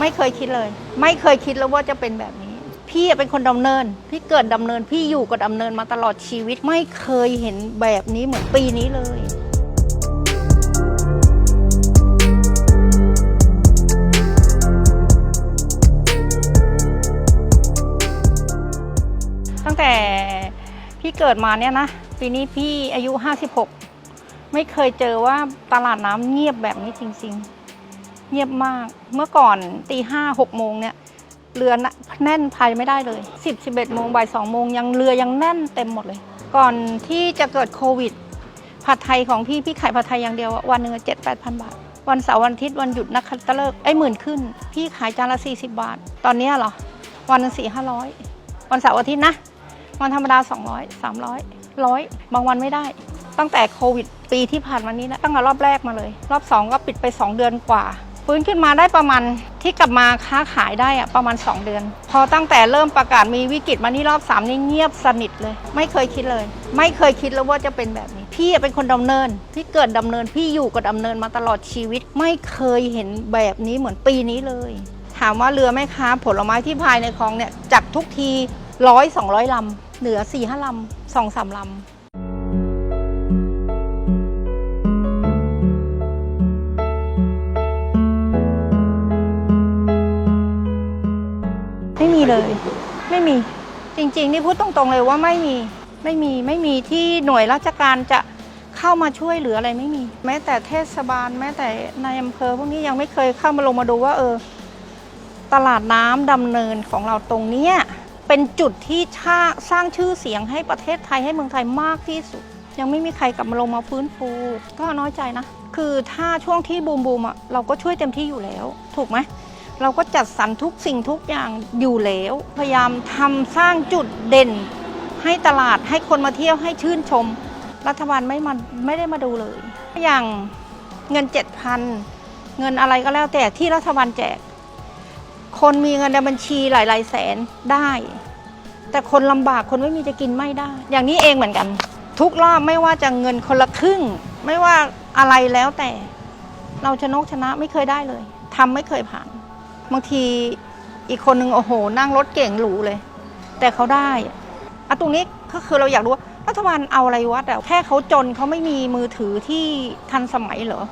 ไม่เคยคิดเลย ไม่เคยคิดแล้วว่าจะเป็นแบบนี้ พี่เป็นคนดำเนิน พี่เกิดดำเนิน พี่อยู่กับดำเนินมาตลอดชีวิต ไม่เคยเห็นแบบนี้เหมือนปีนี้เลยตั้งแต่พี่เกิดมาเนี่ยนะ ปีนี้พี่อายุ 56 ไม่เคยเจอว่าตลาดน้ำเงียบแบบนี้จริง ๆ เงียบมาก เมื่อก่อนตีห้าหกโมงเนี่ยเรือน่ะแน่นพายไม่ได้เลย 10 11โมงบ่าย2โมงยังเรือยังแน่นเต็มหมดเลย ก่อนที่จะเกิดโควิดผัดไทยของพี่พี่ขายผัดไทยอย่างเดียววันหนึ่งเจ็ดแปดพันบาท วันเสาร์วันอาทิตย์วันหยุดนักขัตฤกษ์ไอ้หมื่นขึ้น พี่ขายจานละ 40 บาท ตอนนี้เหรอ วันละสี่ห้าร้อยวันเสาร์อาทิตย์นะ วันธรรมดา 200 300ร้อยบางวันไม่ได้ ตั้งแต่โควิด ปีที่ผ่านมานี้นะตั้งแต่รอบแรกมาเลย รอบ 2 ก็ปิดไป 2 เดือนกว่า ฟื้นขึ้นมาได้ประมาณที่กลับมาค้าขายได้อะประมาณ 2 เดือน พอตั้งแต่เริ่มประกาศมีวิกฤตมานี่รอบ3นี่เงียบสนิทเลย ไม่เคยคิดเลย ไม่เคยคิดแล้วว่าจะเป็นแบบนี้ พี่เป็นคนดำเนิน พี่เกิดดำเนิน พี่อยู่กับดำเนินมาตลอดชีวิต ไม่เคยเห็นแบบนี้เหมือนปีนี้เลย ถามว่าเรือแม่ค้าผลไม้ที่ภายในคลองเนี่ยจากทุกทีร้อยสองร้อยลำเหลือสี่ห้าลำสองสามลำ เลย ไม่มีจริง ๆ นี่พูดตรงๆเลยว่าไม่มีไม่มีไม่มีที่หน่วยราชการจะเข้ามาช่วยเหลืออะไรไม่มี แม้แต่เทศบาล แม้แต่ในายอำเภอพวกนี้ยังไม่เคยเข้ามาลงมาดูว่า เออ ตลาดน้ำดำเนินของเราตรงเนี้ยเป็นจุดที่ชาสร้างชื่อเสียงให้ประเทศไทยให้เมืองไทยมากที่สุด ยังไม่มีใครกลับมาลงมาฟื้นฟู ก็น้อยใจนะ คือถ้าช่วงที่บูมบูมๆอะเราก็ช่วยเต็มที่อยู่แล้ว ถูกไหม เราก็จัดสรรทุกสิ่งทุกอย่างอยู่แล้ว พยายามทำสร้างจุดเด่น ให้ตลาดให้คนมาเที่ยวให้ชื่นชม รัฐบาลไม่มาไม่ได้มาดูเลย อย่างเงิน7,000เงินอะไรก็แล้วแต่ที่รัฐบาลแจก คนมีเงินในบัญชีหลาย ๆ แสนได้ แต่คนลำบากคนไม่มีจะกินไม่ได้ อย่างนี้เองเหมือนกัน ทุกรอบไม่ว่าจะเงินคนละครึ่ง ไม่ว่าอะไรแล้วแต่ เราชนกชนะไม่เคยได้เลยทำไม่เคยผ่าน บางทีอีกคนนึงโอ้โห นั่งรถเก่งหรูเลย แต่เขาได้อะตรงนี้ก็คือเราอยากรู้ว่ารัฐบาลเอาอะไรวัดอะแค่เขาจนเขาไม่มีมือถือที่ทันสมัยเหรอ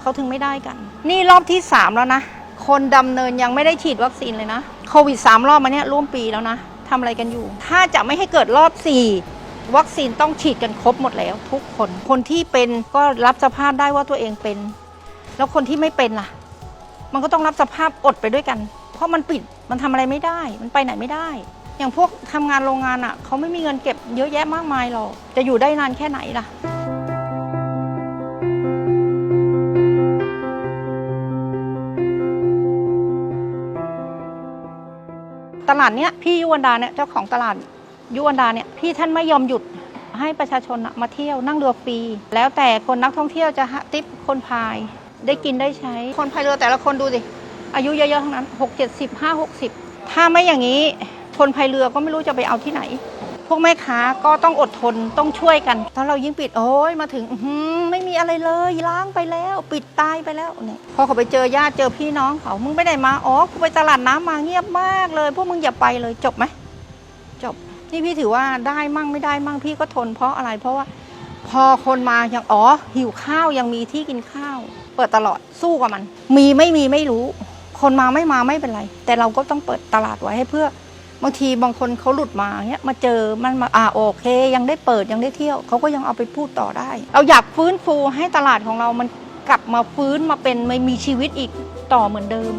เขาถึงไม่ได้กัน นี่รอบที่3แล้วนะคนดำเนินยังไม่ได้ฉีดวัคซีนเลยนะโควิด3รอบมาเนี้ยร่วมปีแล้วนะทำอะไรกันอยู่ ถ้าจะไม่ให้เกิดรอบ4วัคซีนต้องฉีดกันครบหมดแล้ว ทุกคน คนที่เป็นก็รับสภาพได้ว่าตัวเองเป็น แล้วคนที่ไม่เป็นล่ะ มันก็ต้องรับสภาพอดไปด้วยกัน เพราะมันปิดมันทำอะไรไม่ได้ มันไปไหนไม่ได้ อย่างพวกทำงานโรงงานอะเขาไม่มีเงินเก็บเยอะแยะมากมายหรอกจะอยู่ได้นานแค่ไหนล่ะตลาดเนี้ยพี่ยุวันดาเนี่ยเจ้าของตลาดยุวันดาเนี่ยพี่ท่านไม่ยอมหยุดให้ประชาชนมาเที่ยวนั่งเรือฟรีแล้วแต่คนนักท่องเที่ยวจะติปคนพาย ได้กินได้ใช้ คนพายเรือแต่ละคนดูสิอายุเยอะๆทั้งนั้นหกเจ็ดสิบห้าหกสิบถ้าไม่อย่างนี้คนพายเรือก็ไม่รู้จะไปเอาที่ไหน พวกแม่ค้าก็ต้องอดทนต้องช่วยกันถ้าเรายิ่งปิดโอ้ยมาถึงอื้อหือไม่มีอะไรเลยล้างไปแล้ว ปิดตายไปแล้วเนี่ยพอเขาไปเจอญาติเจอพี่น้องเขามึงไปไหนมาอ๋อกูไปตลาดน้ำมาเงียบมากเลย พวกมึงอย่าไปเลยจบไหมจบนี่พี่ถือว่าได้มั่งไม่ได้มั่งพี่ก็ทนเพราะอะไรเพราะว่า พอคนมายังอ๋อหิวข้าวยังมีที่กินข้าว เปิดตลอดสู้กับมัน มีไม่มีไม่รู้ คนมาไม่มาไม่เป็นไร แต่เราก็ต้องเปิดตลาดไว้ให้เพื่อบางทีบางคนเขาหลุดมาเนี้ยมาเจอมันมาอ่าโอเค ยังได้เปิดยังได้เที่ยวเขาก็ยังเอาไปพูดต่อได้ เราอยากฟื้นฟูให้ตลาดของเรามันกลับมาฟื้นมาเป็นไม่มีชีวิตอีกต่อเหมือนเดิม